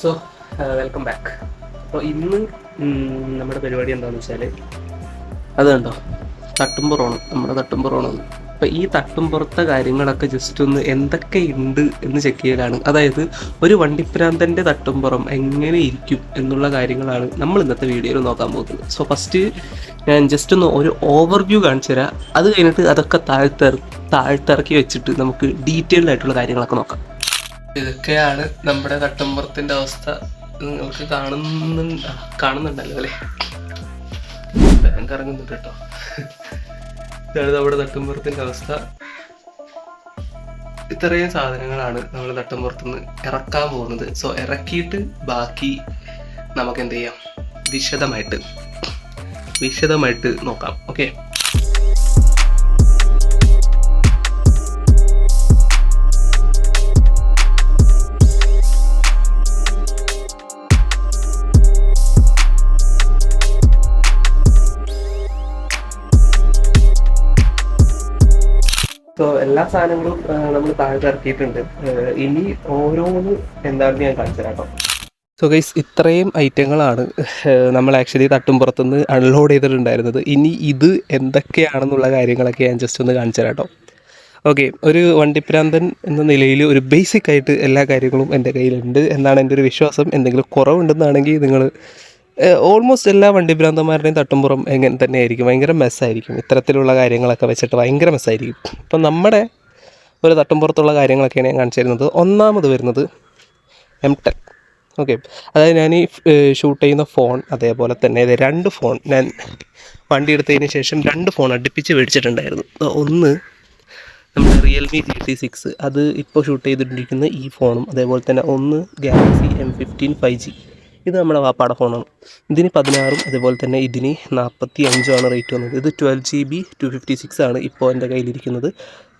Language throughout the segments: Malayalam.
സോ വെൽക്കം ബാക്ക് അപ്പോൾ ഇന്ന് നമ്മുടെ പരിപാടി എന്താണെന്ന് വെച്ചാൽ അത് കണ്ടോ തട്ടുംപുറമാണ് നമ്മുടെ തട്ടുംപുറമാണ് അപ്പം ഈ തട്ടുംപുറത്തെ കാര്യങ്ങളൊക്കെ ജസ്റ്റ് ഒന്ന് എന്തൊക്കെ ഉണ്ട് എന്ന് ചെക്ക് ചെയ്യലാണ്. അതായത് ഒരു വണ്ടിപ്രാന്തന്റെ തട്ടുംപുറം എങ്ങനെ ഇരിക്കും എന്നുള്ള കാര്യങ്ങളാണ് നമ്മൾ ഇന്നത്തെ വീഡിയോയിൽ നോക്കാൻ പോകുന്നത്. സോ ഫസ്റ്റ് ഞാൻ ജസ്റ്റ് ഒന്ന് ഒരു ഓവർവ്യൂ കാണിച്ചു തരാം. അത് കഴിഞ്ഞിട്ട് അതൊക്കെ താഴ്ത്തിറ താഴ്ത്തിറക്കി വെച്ചിട്ട് നമുക്ക് ഡീറ്റെയിൽഡ് ആയിട്ടുള്ള കാര്യങ്ങളൊക്കെ നോക്കാം. ഇതൊക്കെയാണ് നമ്മുടെ തട്ടുംപുറത്തിന്റെ അവസ്ഥ. നിങ്ങൾക്ക് കാണുന്നു കാണുന്നുണ്ടല്ലോ? അല്ലേ ബാങ്ക് ഇറങ്ങുന്നുണ്ട് കേട്ടോ. ഇതാണ് നമ്മുടെ തട്ടുംപുറത്തിന്റെ അവസ്ഥ. ഇത്രയും സാധനങ്ങളാണ് നമ്മൾ തട്ടുമ്പുറത്തുനിന്ന് ഇറക്കാൻ പോകുന്നത്. സോ ഇറക്കിയിട്ട് ബാക്കി നമുക്ക് എന്ത് ചെയ്യാം വിശദമായിട്ട് വിശദമായിട്ട് നോക്കാം. ഓക്കെ സോ എല്ലാ സാധനങ്ങളും നമ്മൾ താഴെ ഇറക്കിയിട്ടുണ്ട്. ഇനി ഓരോന്ന് എന്താണെന്ന് ഞാൻ കാണിച്ചു തരാം സോ ഗൈസ് ഇത്രയും ഐറ്റങ്ങളാണ് നമ്മൾ ആക്ച്വലി തട്ടുംപുറത്തുനിന്ന് അൺലോഡ് ചെയ്തിട്ടുണ്ടായിരുന്നത്. ഇനി ഇത് എന്തൊക്കെയാണെന്നുള്ള കാര്യങ്ങളൊക്കെ ഞാൻ ജസ്റ്റ് ഒന്ന് കാണിച്ചു തരാം ഓക്കെ ഒരു വണ്ടിപ്രാന്തൻ എന്ന നിലയിൽ ഒരു ബേസിക് ആയിട്ട് എല്ലാ കാര്യങ്ങളും എന്റെ കയ്യിലുണ്ട് എന്നാണ് എന്റെ ഒരു വിശ്വാസം. എന്തെങ്കിലും കുറവുണ്ടെന്നാണെങ്കിൽ നിങ്ങൾ ഓൾമോസ്റ്റ് എല്ലാ വണ്ടി ഭ്രാന്തന്മാരുടെയും തട്ടുംപുറം എങ്ങനെ തന്നെ ആയിരിക്കും ഭയങ്കര മെസ്സായിരിക്കും ഇത്തരത്തിലുള്ള കാര്യങ്ങളൊക്കെ വെച്ചിട്ട് ഭയങ്കര മെസ്സായിരിക്കും അപ്പം നമ്മുടെ ഒരു തട്ടുംപുറത്തുള്ള കാര്യങ്ങളൊക്കെയാണ് ഞാൻ കാണിച്ചു തരുന്നത്. ഒന്നാമത് വരുന്നത് എം ടെൻ ഓക്കെ അതായത് ഞാൻ ഈ ഷൂട്ട് ചെയ്യുന്ന ഫോൺ അതേപോലെ തന്നെ. രണ്ട് ഫോൺ ഞാൻ വണ്ടി എടുത്തതിന് ശേഷം രണ്ട് ഫോൺ അടുപ്പിച്ച് മേടിച്ചിട്ടുണ്ടായിരുന്നു. ഒന്ന് നമ്മുടെ റിയൽമി ജി ടി സിക്സ് അത് ഇപ്പോൾ ഷൂട്ട് ചെയ്തിട്ടിരിക്കുന്ന ഈ ഫോണും അതേപോലെ തന്നെ ഒന്ന് Galaxy M fifteen five G ഇത് നമ്മുടെ വാപ്പാടെ ഫോണാണ് ഇതിന് പതിനാറും അതുപോലെ തന്നെ ഇതിന് നാൽപ്പത്തി അഞ്ചുമാണ് റേറ്റ് വന്നത്. ഇത് twelve G B to fifty six ആണ് ഇപ്പോൾ എന്റെ കയ്യിലിരിക്കുന്നത്.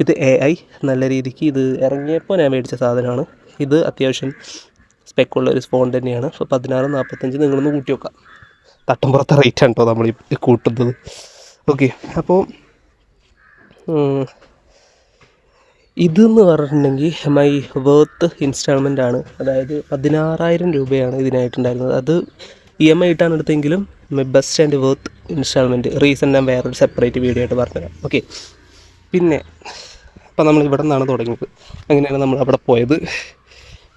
ഇത് എ ഐ നല്ല രീതിക്ക് ഇത് ഇറങ്ങിയപ്പോൾ ഞാൻ മേടിച്ച സാധനമാണ്. ഇത് അത്യാവശ്യം സ്പെക്കുള്ള ഒരു ഫോൺ തന്നെയാണ്. അപ്പോൾ പതിനാറ് നാൽപ്പത്തഞ്ച് നിങ്ങളൊന്ന് കൂട്ടി വെക്കാം തട്ടുംപുറത്തെ റേറ്റ് ആണ് കേട്ടോ നമ്മൾ കൂട്ടുന്നത്. ഓക്കെ അപ്പോൾ ഇതെന്ന് പറഞ്ഞിട്ടുണ്ടെങ്കിൽ മൈ വേർത്ത് ഇൻസ്റ്റാൾമെന്റ് ആണ്. അതായത് പതിനാറായിരം രൂപയാണ് ഇതിനായിട്ടുണ്ടായിരുന്നത്. അത് ഇ എം ഐ ഇട്ടാണ് എടുത്തെങ്കിലും my best and worth installment reason ഞാൻ വേറൊരു സെപ്പറേറ്റ് വീഡിയോ ആയിട്ട് പറഞ്ഞുതരാം. ഓക്കെ പിന്നെ അപ്പം നമ്മൾ ഇവിടെ നിന്നാണ് തുടങ്ങിയത്. അങ്ങനെയാണ് നമ്മൾ അവിടെ പോയത്.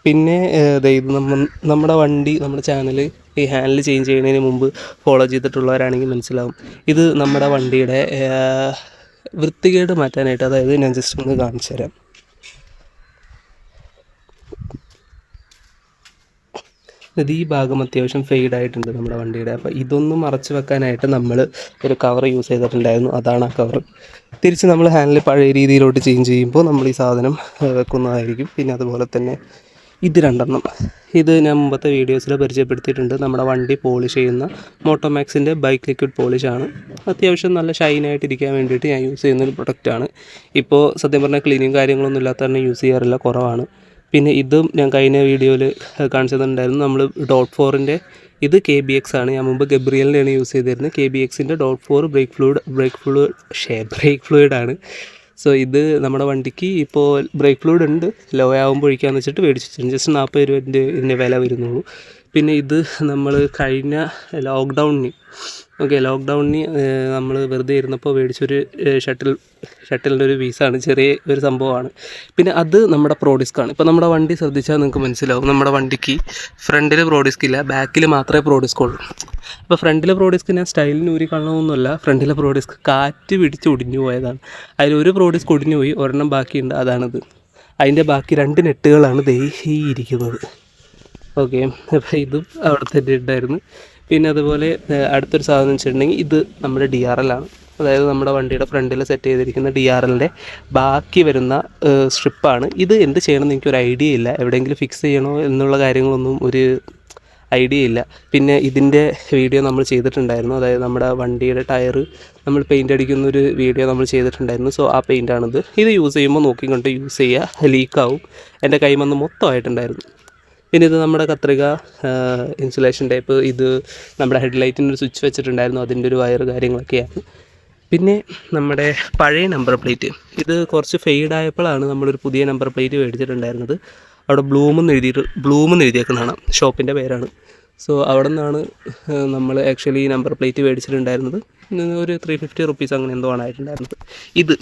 പിന്നെ ഇത് നമ്മ നമ്മുടെ വണ്ടി നമ്മുടെ ചാനൽ ഈ ഹാൻഡിൽ ചേഞ്ച് ചെയ്യുന്നതിന് മുമ്പ് ഫോളോ ചെയ്തിട്ടുള്ളവരാണെങ്കിൽ മനസ്സിലാവും. ഇത് നമ്മുടെ വണ്ടിയുടെ വൃത്തികേട് മാറ്റാനായിട്ട് അതായത് ഞാൻ ജസ്റ്റ് ഒന്ന് കാണിച്ചു തരാം. ഇത് ഈ ഭാഗം അത്യാവശ്യം ഫെയ്ഡ് ആയിട്ടുണ്ട് നമ്മുടെ വണ്ടിയുടെ. അപ്പോൾ ഇതൊന്നും മറച്ചു വെക്കാനായിട്ട് നമ്മൾ ഒരു കവർ യൂസ് ചെയ്തിട്ടുണ്ടായിരുന്നു. അതാണ് ആ കവർ തിരിച്ച് നമ്മൾ ഹാൻഡിൽ പഴയ രീതിയിലോട്ട് ചേഞ്ച് ചെയ്യുമ്പോൾ നമ്മൾ ഈ സാധനം വെക്കുന്നതായിരിക്കും. പിന്നെ അതുപോലെ തന്നെ ഇത് രണ്ടെണ്ണം. ഇത് ഞാൻ മുമ്പത്തെ വീഡിയോസിൽ പരിചയപ്പെടുത്തിയിട്ടുണ്ട്. നമ്മുടെ വണ്ടി പോളിഷ് ചെയ്യുന്ന മോട്ടോമാക്സിന്റെ ബൈക്ക് ലിക്വിഡ് പോളിഷാണ് അത്യാവശ്യം നല്ല ഷൈനായിട്ട് ഇരിക്കാൻ വേണ്ടിയിട്ട് ഞാൻ യൂസ് ചെയ്യുന്ന ഒരു പ്രൊഡക്റ്റാണ് ഇപ്പോൾ സത്യം പറഞ്ഞാൽ ക്ലീനിങ് കാര്യങ്ങളൊന്നും ഇല്ലാത്ത തന്നെ യൂസ് ചെയ്യാറില്ല കുറവാണ്. പിന്നെ ഇതും ഞാൻ കഴിഞ്ഞ വീഡിയോയിൽ കാണിച്ചതുണ്ടായിരുന്നു. നമ്മൾ ഡോട്ട് ഫോറിന്റെ ഇത് കെ ബി എക്സ് ആണ്. ഞാൻ മുമ്പ് ഗബ്രിയലിന്റെയാണ് യൂസ് ചെയ്തിരുന്നത്. കെ ബി എക്സിന്റെ dot four brake fluid brake fluid ഷേ ബ്രേക്ക് ഫ്ലൂയിഡാണ് സോ ഇത് നമ്മുടെ വണ്ടിക്ക് ഇപ്പോൾ ബ്രേക്ക് ഫ്ലൂയിഡ് ഉണ്ട്. ലോ ആകുമ്പോഴേക്കാന്ന് വെച്ചിട്ട് മേടിച്ചിട്ടുണ്ട് ജസ്റ്റ് നാൽപ്പത് രൂപേന്റെ ഇതിന്റെ വില വരുന്നുള്ളൂ. പിന്നെ ഇത് നമ്മൾ കഴിഞ്ഞ ലോക്ക്ഡൗണിന് ഓക്കെ ലോക്ക്ഡൗണിന് നമ്മൾ വെറുതെ ഇരുന്നപ്പോൾ മേടിച്ചൊരു ഷട്ടിൽ ഷട്ടിലിന്റെ ഒരു പീസാണ് ചെറിയ ഒരു സംഭവമാണ്. പിന്നെ അത് നമ്മുടെ പ്രോഡിസ്ക്കാണ് ഇപ്പോൾ നമ്മുടെ വണ്ടി ശ്രദ്ധിച്ചാൽ നിങ്ങൾക്ക് മനസ്സിലാവും. നമ്മുടെ വണ്ടിക്ക് ഫ്രണ്ടിൽ പ്രോഡിസ്ക് ഇല്ല ബാക്കിൽ മാത്രമേ പ്രോഡിസ്ക് ഉള്ളൂ. അപ്പോൾ ഫ്രണ്ടിലെ പ്രോഡിസ്ക് ഞാൻ സ്റ്റൈലിന് ഊരി കാണണമെന്നല്ല ഫ്രണ്ടിലെ പ്രോഡിസ്ക് കാറ്റ് പിടിച്ച് ഒടിഞ്ഞു പോയതാണ്. അതിൽ ഒരു ഒടിഞ്ഞു പോയി ഒരെണ്ണം ബാക്കിയുണ്ട് അതാണിത്. അതിന്റെ ബാക്കി രണ്ട് നെട്ടുകളാണ് ദേ ഓക്കെ. അപ്പോൾ ഇതും അവിടെ തന്നെ ഉണ്ടായിരുന്നു. പിന്നെ അതുപോലെ അടുത്തൊരു സാധനം വെച്ചിട്ടുണ്ടെങ്കിൽ ഇത് നമ്മുടെ ഡി ആർ എൽ ആണ്. അതായത് നമ്മുടെ വണ്ടിയുടെ ഫ്രണ്ടിൽ സെറ്റ് ചെയ്തിരിക്കുന്ന ഡി ആർ എല്ലിന്റെ ബാക്കി വരുന്ന സ്ട്രിപ്പാണ് ഇത് എന്ത് ചെയ്യണമെന്ന് എനിക്കൊരു ഐഡിയ ഇല്ല. എവിടെയെങ്കിലും ഫിക്സ് ചെയ്യണോ എന്നുള്ള കാര്യങ്ങളൊന്നും ഒരു ഐഡിയ ഇല്ല. പിന്നെ ഇതിന്റെ വീഡിയോ നമ്മൾ ചെയ്തിട്ടുണ്ടായിരുന്നു. അതായത് നമ്മുടെ വണ്ടിയുടെ ടയർ നമ്മൾ പെയിന്റ് അടിക്കുന്ന ഒരു വീഡിയോ നമ്മൾ ചെയ്തിട്ടുണ്ടായിരുന്നു. സോ ആ പെയിന്റാണിത് ഇത് യൂസ് ചെയ്യുമ്പോൾ നോക്കിക്കൊണ്ട് യൂസ് ചെയ്യുക ലീക്കാവും എന്റെ കൈമന്ന് മൊത്തമായിട്ടുണ്ടായിരുന്നു. പിന്നെ ഇത് നമ്മുടെ കത്രിക ഇൻസുലേഷൻ ടൈപ്പ് ഇത് നമ്മുടെ ഹെഡ് ലൈറ്റിന്റെ ഒരു സ്വിച്ച് വെച്ചിട്ടുണ്ടായിരുന്നു. അതിന്റെ ഒരു വയർ കാര്യങ്ങളൊക്കെയാണ്. പിന്നെ നമ്മുടെ പഴയ നമ്പർ പ്ലേറ്റ് ഇത് കുറച്ച് ഫെയ്ഡ് ആയപ്പോഴാണ് നമ്മളൊരു പുതിയ നമ്പർ പ്ലേറ്റ് മേടിച്ചിട്ടുണ്ടായിരുന്നത്. അവിടെ ബ്ലൂമെന്ന് എഴുതിയിട്ട് ബ്ലൂമെന്ന് എഴുതിയേക്കുന്നതാണ്. ഷോപ്പിന്റെ പേരാണ്. സോ അവിടെ നിന്നാണ് നമ്മൾ ആക്ച്വലി നമ്പർ പ്ലേറ്റ് മേടിച്ചിട്ടുണ്ടായിരുന്നത്. ഒരു ത്രീ ഫിഫ്റ്റി റുപ്പീസ് അങ്ങനെ എന്തോ ആണ് ആയിട്ടുണ്ടായിരുന്നത്. ഇത്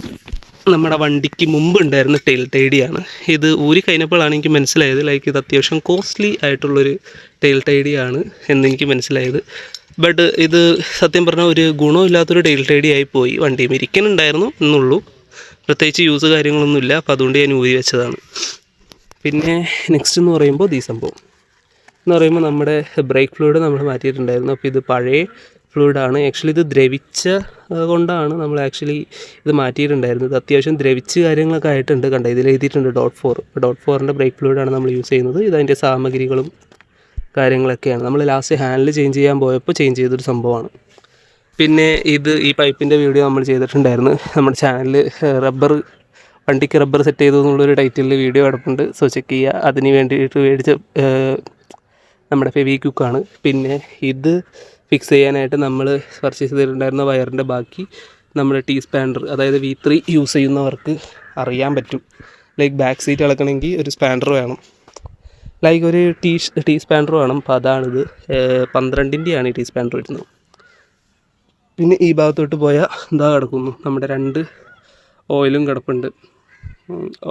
നമ്മുടെ വണ്ടിക്ക് മുമ്പ് ഉണ്ടായിരുന്ന ടെയിൽ ടൈഡിയാണ് ഇത് ഊരി കഴിഞ്ഞപ്പോഴാണ് എനിക്ക് മനസ്സിലായത് ലൈക്ക് ഇത് അത്യാവശ്യം കോസ്റ്റ്ലി ആയിട്ടുള്ളൊരു ടെയിൽ ടൈഡിയാണ് എന്നെനിക്ക് മനസ്സിലായത്. ബട്ട് ഇത് സത്യം പറഞ്ഞാൽ ഒരു ഗുണമില്ലാത്തൊരു ടെയിൽ ടൈഡി പോയി. വണ്ടി ഇരിക്കുന്നുണ്ടായിരുന്നു എന്നുള്ളൂ. പ്രത്യേകിച്ച് യൂസ് കാര്യങ്ങളൊന്നുമില്ല. അപ്പോൾ അതുകൊണ്ട് ഞാൻ ഊരി വെച്ചതാണ്. പിന്നെ നെക്സ്റ്റ് എന്ന് പറയുമ്പോൾ ഈ സംഭവം. എന്ന് പറയുമ്പോൾ നമ്മുടെ ബ്രേക്ക് ഫ്ലൂയിഡ് നമ്മൾ മാറ്റിയിട്ടുണ്ടായിരുന്നു. അപ്പോൾ ഇത് പഴയ ഫ്ലൂയിഡാണ് ആക്ച്വലി ഇത് ദ്രവിച്ച കൊണ്ടാണ് നമ്മൾ ആക്ച്വലി ഇത് മാറ്റിയിട്ടുണ്ടായിരുന്നത്. അത്യാവശ്യം ദ്രവിച്ച് കാര്യങ്ങളൊക്കെ ആയിട്ടുണ്ട്. കണ്ട? ഇതിൽ എഴുതിയിട്ടുണ്ട് ഡോട്ട് ഫോർ ഡോട്ട് ഫോറിന്റെ ബ്രേക്ക് ഫ്ലൂയിഡാണ് നമ്മൾ യൂസ് ചെയ്യുന്നത്. ഇതതിന്റെ സാമഗ്രികളും കാര്യങ്ങളൊക്കെയാണ്. നമ്മൾ ലാസ്റ്റ് ഹാൻഡിൽ ചേഞ്ച് ചെയ്യാൻ പോയപ്പോൾ ചേഞ്ച് ചെയ്തൊരു സംഭവമാണ്. പിന്നെ ഇത് ഈ പൈപ്പിന്റെ വീഡിയോ നമ്മൾ ചെയ്തിട്ടുണ്ടായിരുന്നു. നമ്മുടെ ചാനലിൽ റബ്ബർ വണ്ടിക്ക് റബ്ബർ സെറ്റ് ചെയ്തു എന്നുള്ളൊരു ടൈറ്റിലിൽ വീഡിയോ കിടപ്പുണ്ട്. സോ ചെക്ക് ചെയ്യുക. അതിന് വേണ്ടിയിട്ട് മേടിച്ച നമ്മുടെ ഫെവി ക്യുക്കാണ് പിന്നെ ഇത് ഫിക്സ് ചെയ്യാനായിട്ട് നമ്മൾ പർച്ചേസ് ചെയ്തിട്ടുണ്ടായിരുന്ന വയറിന്റെ ബാക്കി നമ്മുടെ ടീ സ്പാൻഡർ അതായത് വി ത്രീ യൂസ് ചെയ്യുന്നവർക്ക് അറിയാൻ പറ്റും. ലൈക്ക് ബാക്ക് സീറ്റ് ഇളക്കണമെങ്കിൽ ഒരു സ്പാൻഡർ വേണം. ലൈക്ക് ഒരു ടീ ടീ സ്പാൻഡർ വേണം. അപ്പോൾ അതാണിത്. പന്ത്രണ്ടിന്റെയാണ് ഈ ടീ സ്പാൻഡർ വരുന്നത്. പിന്നെ ഈ ഭാഗത്തോട്ട് പോയാൽ എന്താ കിടക്കുന്നു. നമ്മുടെ രണ്ട് ഓയിലും കിടപ്പുണ്ട്.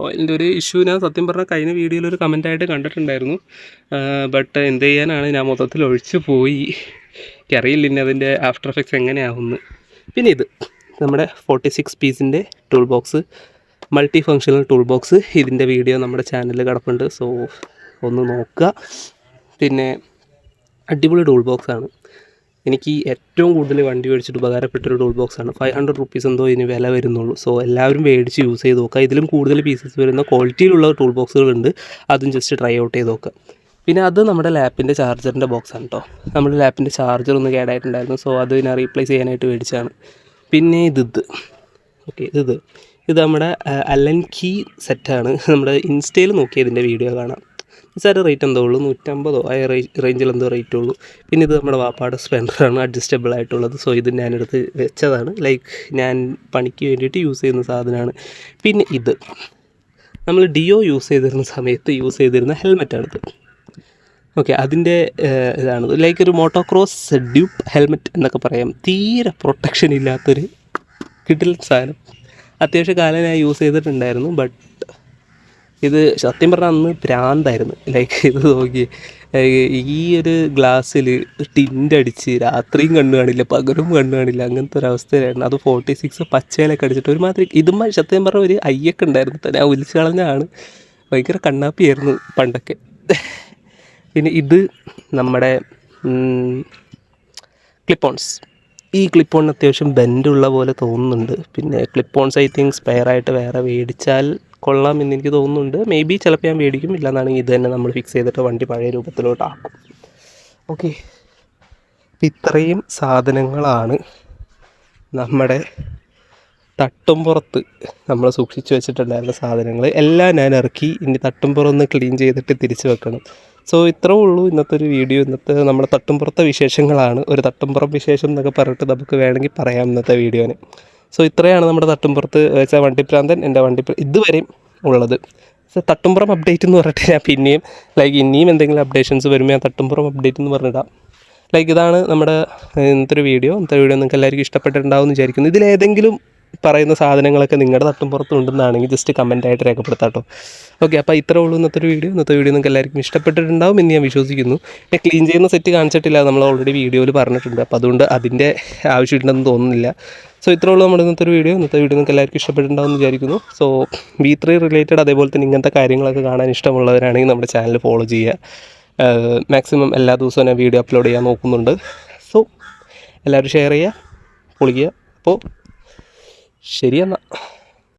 ഓയിലിന്റെ ഒരു ഇഷ്യൂ ഞാൻ സത്യം പറഞ്ഞാൽ കഴിഞ്ഞ വീഡിയോയിൽ ഒരു കമന്റായിട്ട് കണ്ടിട്ടുണ്ടായിരുന്നു. ബട്ട് എന്ത് ചെയ്യാനാണ്? ഞാൻ മൊത്തത്തിൽ ഒഴിച്ചു പോയി. എനിക്കറിയില്ല ഇനി അതിന്റെ ആഫ്റ്റർ എഫക്ട്സ് എങ്ങനെയാവുമെന്ന് പിന്നെ ഇത് നമ്മുടെ ഫോർട്ടി സിക്സ് പീസിന്റെ tool box multi functional tool box ഇതിന്റെ വീഡിയോ നമ്മുടെ ചാനലിൽ കിടപ്പുണ്ട്. സോ ഒന്ന് നോക്കുക. പിന്നെ അടിപൊളി ടൂൾ ബോക്സ് ആണ്. എനിക്ക് ഏറ്റവും കൂടുതൽ വണ്ടി മേടിച്ചിട്ട് ഉപകാരപ്പെട്ടൊരു ടൂൾ ബോക്സ് ആണ്. ഫൈവ് ഹൺഡ്രഡ് റുപ്പീസ് എന്തോ ഇതിന് വില വരുന്നുള്ളൂ. സോ എല്ലാവരും മേടിച്ച് യൂസ് ചെയ്ത് നോക്കുക. ഇതിലും കൂടുതൽ പീസസ് വരുന്ന ക്വാളിറ്റിയിലുള്ള ടൂൾ ബോക്സുകളുണ്ട് അതും ജസ്റ്റ് ട്രൈ ഔട്ട് ചെയ്ത് നോക്കുക. പിന്നെ അത് നമ്മുടെ ലാപ്പിന്റെ ചാർജറിന്റെ ആണ് കേട്ടോ നമ്മുടെ ലാപ്പിന്റെ ചാർജർ ഒന്ന് കേടായിട്ടുണ്ടായിരുന്നു. സോ അത് ഞാൻ റീപ്ലേസ് ചെയ്യാനായിട്ട് മേടിച്ചാണ് പിന്നെ ഇത്. ഇത് ഓക്കെ ഇത്. ഇത് നമ്മുടെ അലൻ കീ സെറ്റാണ് നമ്മുടെ ഇൻസ്റ്റയിൽ നോക്കിയതിന്റെ വീഡിയോ കാണാം. നിസ്സാര റേറ്റ് എന്തോ ഉള്ളൂ? നൂറ്റമ്പതോ? ആ റേഞ്ചിൽ എന്തോ റേറ്റ് ഉള്ളൂ. പിന്നെ ഇത് നമ്മുടെ വാപ്പാട് സ്പെൻഡറാണ് അഡ്ജസ്റ്റബിൾ ആയിട്ടുള്ളത്. സോ ഇത് ഞാനെടുത്ത് വെച്ചതാണ്. ലൈക്ക് ഞാൻ പണിക്ക് വേണ്ടിയിട്ട് യൂസ് ചെയ്യുന്ന സാധനമാണ്. പിന്നെ ഇത്. നമ്മൾ ഡിയോ യൂസ് ചെയ്തിരുന്ന സമയത്ത് യൂസ് ചെയ്തിരുന്ന ഹെൽമെറ്റാണിത് ഓക്കെ അതിന്റെ ഇതാണത്. ഇതാണ് ലൈക്ക് ഒരു മോട്ടോക്രോസ് ഡ്യൂപ്പ് ഹെൽമെറ്റ് എന്നൊക്കെ പറയാം. തീരെ പ്രൊട്ടക്ഷൻ ഇല്ലാത്തൊരു കിട്ടിൽ സാധനം. അത്യാവശ്യം കാലം ഞാൻ യൂസ് ചെയ്തിട്ടുണ്ടായിരുന്നു ബട്ട് ഇത് സത്യം പറഞ്ഞാൽ അന്ന് ഭ്രാന്തായിരുന്നു. ലൈക്ക് ഇത് നോക്കി ഈ ഒരു ഗ്ലാസ്സിൽ ടിന്റ് അടിച്ച് രാത്രിയും കണ്ണു കാണില്ല പകലും കണ്ണു കാണില്ല അങ്ങനത്തെ ഒരു അവസ്ഥയിലായിരുന്നു. അത് ഫോർട്ടി സിക്സ് പച്ചയിലൊക്കെ അടിച്ചിട്ട് ഒരുമാതിരി ഇതുമ്മ സത്യം പറഞ്ഞ ഒരു അയ്യൊക്കെ ഉണ്ടായിരുന്നു. ഞാൻ ഒലിച്ചു കളഞ്ഞാണ്. ഭയങ്കര കണ്ണാപ്പിയായിരുന്നു പണ്ടൊക്കെ. പിന്നെ ഇത് നമ്മുടെ ക്ലിപ്പോൺസ് ഈ ക്ലിപ്പോൺ അത്യാവശ്യം ബെൻഡുള്ള പോലെ തോന്നുന്നുണ്ട്. പിന്നെ ക്ലിപ്പോൺസ് ഐ തിങ്ക് സ്പെയർ ആയിട്ട് വേറെ മേടിച്ചാൽ കൊള്ളാം എന്ന് എനിക്ക് തോന്നുന്നുണ്ട്. മേ ബി ചിലപ്പോൾ ഞാൻ മേടിക്കും. ഇല്ലാന്നാണെങ്കിൽ ഇത് തന്നെ നമ്മൾ ഫിക്സ് ചെയ്തിട്ട് വണ്ടി പഴയ രൂപത്തിലോട്ടാക്കും ഓക്കെ ഇത്രയും സാധനങ്ങളാണ് നമ്മുടെ തട്ടുംപുറത്ത് നമ്മൾ സൂക്ഷിച്ചു വെച്ചിട്ടുണ്ടായിരുന്ന സാധനങ്ങൾ. എല്ലാം ഞാൻ ഇറക്കി ഇനി തട്ടും ഒന്ന് ക്ലീൻ ചെയ്തിട്ട് തിരിച്ചു വെക്കണം. സോ ഇത്രേ ഉള്ളൂ ഇന്നത്തെ ഒരു വീഡിയോ ഇന്നത്തെ നമ്മുടെ തട്ടുംപുറത്തെ വിശേഷങ്ങളാണ്. ഒരു തട്ടുംപുറം വിശേഷം എന്നൊക്കെ പറഞ്ഞിട്ട് നമുക്ക് വേണമെങ്കിൽ പറയാം ഇന്നത്തെ വീഡിയോന് സോ ഇത്രയാണ് നമ്മുടെ തട്ടുംപുറത്ത് വെച്ചാൽ വണ്ടിപ്രാന്തൻ എന്റെ വണ്ടി ഇതുവരെയും ഉള്ളത്. സോ തട്ടുംപുറം അപ്ഡേറ്റ് എന്ന് പറഞ്ഞിട്ട് ഞാൻ പിന്നെയും ലൈക്ക് ഇനിയും എന്തെങ്കിലും അപ്ഡേഷൻസ് വരുമ്പോൾ ഞാൻ തട്ടുംപുറം അപ്ഡേറ്റ് എന്ന് പറഞ്ഞിടാം. ലൈക്ക് ഇതാണ് നമ്മുടെ ഇന്നത്തെ ഒരു വീഡിയോ ഇന്നത്തെ വീഡിയോ നിങ്ങൾക്ക് എല്ലാവർക്കും ഇഷ്ടപ്പെട്ടിട്ടുണ്ടാവും എന്ന് വിചാരിക്കുന്നു. ഇതിലേതെങ്കിലും പറയുന്ന സാധനങ്ങളൊക്കെ നിങ്ങളുടെ തട്ടുംപുറത്ത് ഉണ്ടെന്നാണെങ്കിൽ ജസ്റ്റ് കമന്റ് ആയിട്ട് രേഖപ്പെടുത്താം കേട്ടോ ഓക്കെ അപ്പോൾ ഇത്രേ ഉള്ളൂ ഇന്നത്തെ ഒരു വീഡിയോ ഇന്നത്തെ വീഡിയോ നിങ്ങൾക്ക് എല്ലാവർക്കും ഇഷ്ടപ്പെട്ടിട്ടുണ്ടാവും എന്ന് ഞാൻ വിശ്വസിക്കുന്നു. പിന്നെ ക്ലീൻ ചെയ്യുന്ന സെറ്റ് കാണിച്ചിട്ടില്ല നമ്മൾ ഓൾറെഡി വീഡിയോയിൽ പറഞ്ഞിട്ടുണ്ട്. അപ്പോൾ അതുകൊണ്ട് അതിന്റെ ആവശ്യമുണ്ടെന്ന് തോന്നുന്നില്ല. സോ ഇത്രേ ഉള്ളൂ നമ്മുടെ ഇന്നത്തെ വീഡിയോ ഇന്നത്തെ വീഡിയോ നിങ്ങൾക്ക് എല്ലാവർക്കും ഇഷ്ടപ്പെട്ടിട്ടുണ്ടാവും എന്ന് വിചാരിക്കുന്നു. സോ വി ത്രീ റിലേറ്റഡ് അതേപോലെ തന്നെ ഇങ്ങനത്തെ കാര്യങ്ങളൊക്കെ കാണാൻ ഇഷ്ടമുള്ളവരാണെങ്കിൽ നമ്മുടെ ചാനൽ ഫോളോ ചെയ്യുക. മാക്സിമം എല്ലാ ദിവസവും ഞാൻ വീഡിയോ അപ്ലോഡ് ചെയ്യാൻ നോക്കുന്നുണ്ട്. സോ എല്ലാവരും ഷെയർ ചെയ്യുക പൊളിക്കുക. അപ്പോൾ ശരിയെന്നാൽ